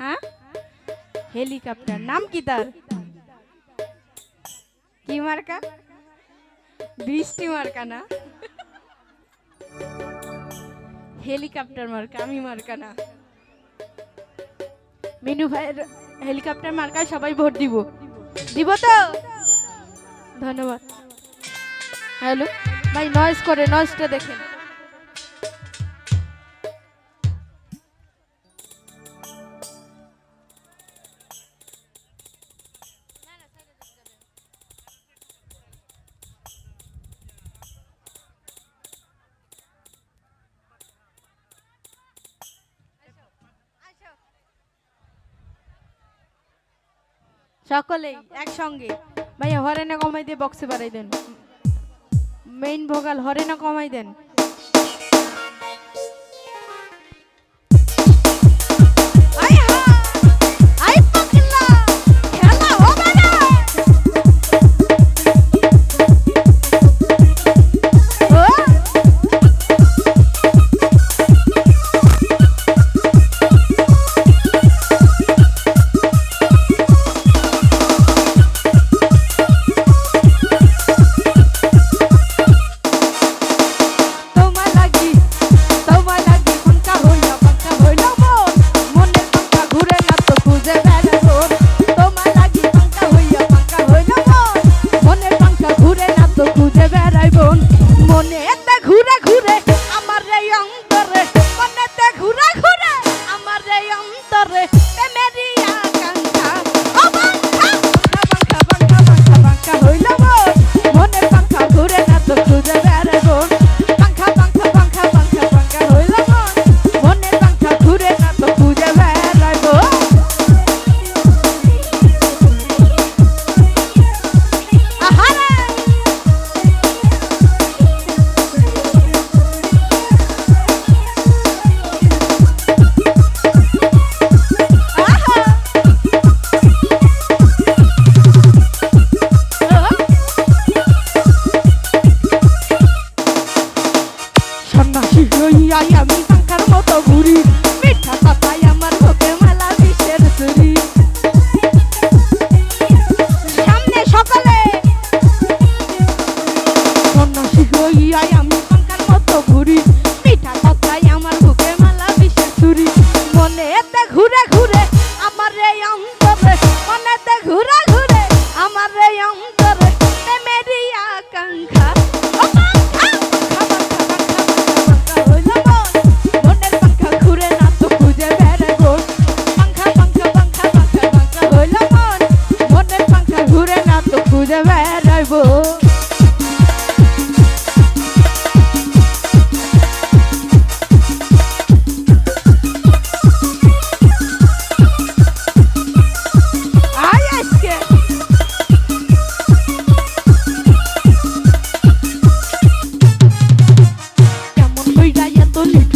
হ্যাঁ? হেলিকপ্টার নাম কি তার? কি মার্কা? বৃষ্টি মার্কা না? হেলিকপ্টার মার্কা, আমি মার্কা না। মিনু ভাইয়ের হেলিকপ্টার মার্কায় সবাই ভোট দিব। দিব তো? ধন্যবাদ। হ্যালো ভাই নয়েজ করে নয়েজটা দেখেন। সকলেই একসঙ্গে। ভাইয়া হরেনা কমাই দিয়ে বক্সে বাড়াই দেন। মেইন ভোগাল হরেনা কমাই দেন। খুঁজে বেড়াইব। Don't